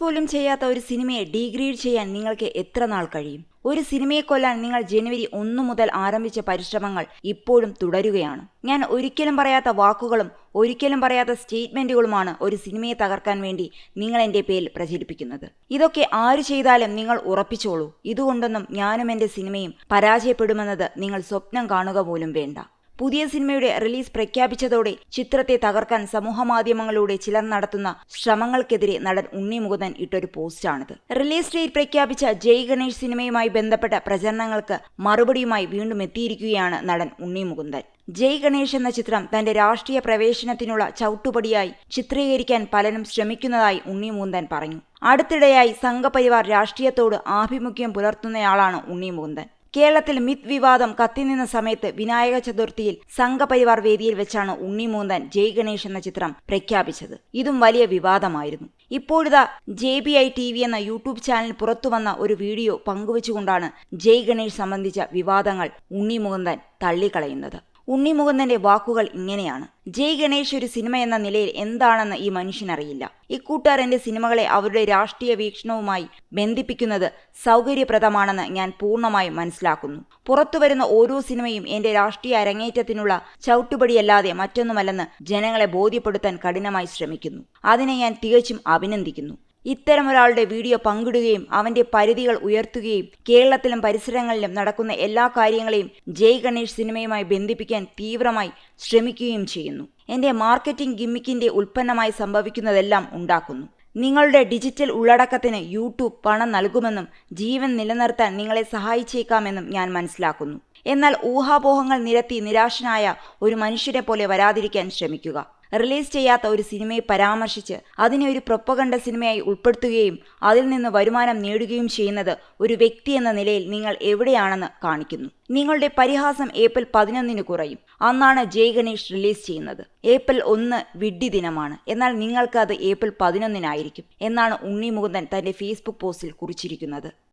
പോലും ചെയ്യാത്ത ഒരു സിനിമയെ ഡീഗ്രേഡ് ചെയ്യാൻ നിങ്ങൾക്ക് എത്ര നാൾ കഴിയും? ഒരു സിനിമയെ കൊല്ലാൻ നിങ്ങൾ ജനുവരി ഒന്നു മുതൽ ആരംഭിച്ച പരിശ്രമങ്ങൾ ഇപ്പോഴും തുടരുകയാണ്. ഞാൻ ഒരിക്കലും പറയാത്ത വാക്കുകളും ഒരിക്കലും പറയാത്ത സ്റ്റേറ്റ്മെന്റുകളുമാണ് ഒരു സിനിമയെ തകർക്കാൻ വേണ്ടി നിങ്ങൾ എന്റെ പേരിൽ പ്രചരിപ്പിക്കുന്നത്. ഇതൊക്കെ ആര് ചെയ്താലും നിങ്ങൾ ഉറപ്പിച്ചോളൂ. ഇതുകൊണ്ടൊന്നും ഞാനും എന്റെ സിനിമയും പരാജയപ്പെടുമെന്നത് നിങ്ങൾ സ്വപ്നം കാണുക പോലും വേണ്ട. പുതിയ സിനിമയുടെ റിലീസ് പ്രഖ്യാപിച്ചതോടെ ചിത്രത്തെ തകർക്കാൻ സമൂഹമാധ്യമങ്ങളിലൂടെ ചിലർ നടത്തുന്ന ശ്രമങ്ങൾക്കെതിരെ നടൻ ഉണ്ണി മുകുന്ദൻ ഇട്ടൊരു പോസ്റ്റാണിത്. റിലീസ് ഡേറ്റ് പ്രഖ്യാപിച്ച ജയ് ഗണേഷ് സിനിമയുമായി ബന്ധപ്പെട്ട പ്രചരണങ്ങൾക്ക് മറുപടിയുമായി വീണ്ടും എത്തിയിരിക്കുകയാണ് നടൻ ഉണ്ണി മുകുന്ദൻ. ജയ് ഗണേഷ് എന്ന ചിത്രം തന്റെ രാഷ്ട്രീയ പ്രവേശനത്തിനുള്ള ചവിട്ടുപടിയായി ചിത്രീകരിക്കാൻ പലരും ശ്രമിക്കുന്നതായി ഉണ്ണി മുകുന്ദൻ പറഞ്ഞു. അടുത്തിടെയായി സംഘപരിവാർ രാഷ്ട്രീയത്തോട് ആഭിമുഖ്യം പുലർത്തുന്നയാളാണ് ഉണ്ണി മുകുന്ദൻ. കേരളത്തിൽ മിത് വിവാദം കത്തിനിന്ന സമയത്ത് വിനായക ചതുർത്ഥിയിൽ സംഘപരിവാർ വേദിയിൽ വെച്ചാണ് ഉണ്ണിമൂന്തൻ ജയ് ഗണേഷ് എന്ന ചിത്രം പ്രഖ്യാപിച്ചത്. ഇതും വലിയ വിവാദമായിരുന്നു. ഇപ്പോഴിതാ J B I T V എന്ന യൂട്യൂബ് ചാനൽ പുറത്തുവന്ന ഒരു വീഡിയോ പങ്കുവച്ചുകൊണ്ടാണ് ജയ് ഗണേഷ് സംബന്ധിച്ച വിവാദങ്ങൾ ഉണ്ണിമുകുന്ദൻ തള്ളിക്കളയുന്നത്. ഉണ്ണിമുകുന്ദന്റെ വാക്കുകൾ ഇങ്ങനെയാണ്. ജയ് ഗണേഷ് ഒരു സിനിമ എന്ന നിലയിൽ എന്താണെന്ന് ഈ മനുഷ്യനറിയില്ല ഇക്കൂട്ടർ എന്റെ സിനിമകളെ അവരുടെ രാഷ്ട്രീയ വീക്ഷണവുമായി ബന്ധിപ്പിക്കുന്നത് സൗകര്യപ്രദമാണെന്ന് ഞാൻ പൂർണമായും മനസ്സിലാക്കുന്നു. പുറത്തുവരുന്ന ഓരോ സിനിമയും എന്റെ രാഷ്ട്രീയ അരങ്ങേറ്റത്തിനുള്ള ചവിട്ടുപടിയല്ലാതെ മറ്റൊന്നുമല്ലെന്ന് ജനങ്ങളെ ബോധ്യപ്പെടുത്താൻ കഠിനമായി ശ്രമിക്കുന്നു. അതിനെ ഞാൻ തികച്ചും അഭിനന്ദിക്കുന്നു. ഇത്തരമൊരാളുടെ വീഡിയോ പങ്കിടുകയും അവന്റെ പരിധികൾ ഉയർത്തുകയും കേരളത്തിലും പരിസരങ്ങളിലും നടക്കുന്ന എല്ലാ കാര്യങ്ങളെയും ജയ് ഗണേഷ് സിനിമയുമായി ബന്ധിപ്പിക്കാൻ തീവ്രമായി ശ്രമിക്കുകയും ചെയ്യുന്നു. എന്റെ മാർക്കറ്റിംഗ് ഗിമ്മിക്കിന്റെ ഉൽപ്പന്നമായി സംഭവിക്കുന്നതെല്ലാം ഉണ്ടാക്കുന്നു. നിങ്ങളുടെ ഡിജിറ്റൽ ഉള്ളടക്കത്തിന് യൂട്യൂബ് പണം നൽകുമെന്നും ജീവൻ നിലനിർത്താൻ നിങ്ങളെ സഹായിച്ചേക്കാമെന്നും ഞാൻ മനസ്സിലാക്കുന്നു. എന്നാൽ ഊഹാപോഹങ്ങൾ നിരത്തി നിരാശനായ ഒരു മനുഷ്യരെ പോലെ വരാതിരിക്കാൻ ശ്രമിക്കുക. റിലീസ് ചെയ്യാത്ത ഒരു സിനിമയെ പരാമർശിച്ച് അതിനെ ഒരു പ്രൊപ്പകണ്ട സിനിമയായി ഉൾപ്പെടുത്തുകയും അതിൽ നിന്ന് വരുമാനം നേടുകയും ചെയ്യുന്നത് ഒരു വ്യക്തി എന്ന നിലയിൽ നിങ്ങൾ എവിടെയാണെന്ന് കാണിക്കുന്നു. നിങ്ങളുടെ പരിഹാസം ഏപ്രിൽ പതിനൊന്നിന് കുറയും. അന്നാണ് ജയ് ഗണേഷ് റിലീസ് ചെയ്യുന്നത്. ഏപ്രിൽ ഒന്ന് വിഡ്ഢി ദിനമാണ്. എന്നാൽ നിങ്ങൾക്ക് അത് ഏപ്രിൽ പതിനൊന്നിനായിരിക്കും. എന്നാണ് ഉണ്ണി മുകുന്ദൻ തന്റെ ഫേസ്ബുക്ക് പോസ്റ്റിൽ കുറിച്ചിരിക്കുന്നത്.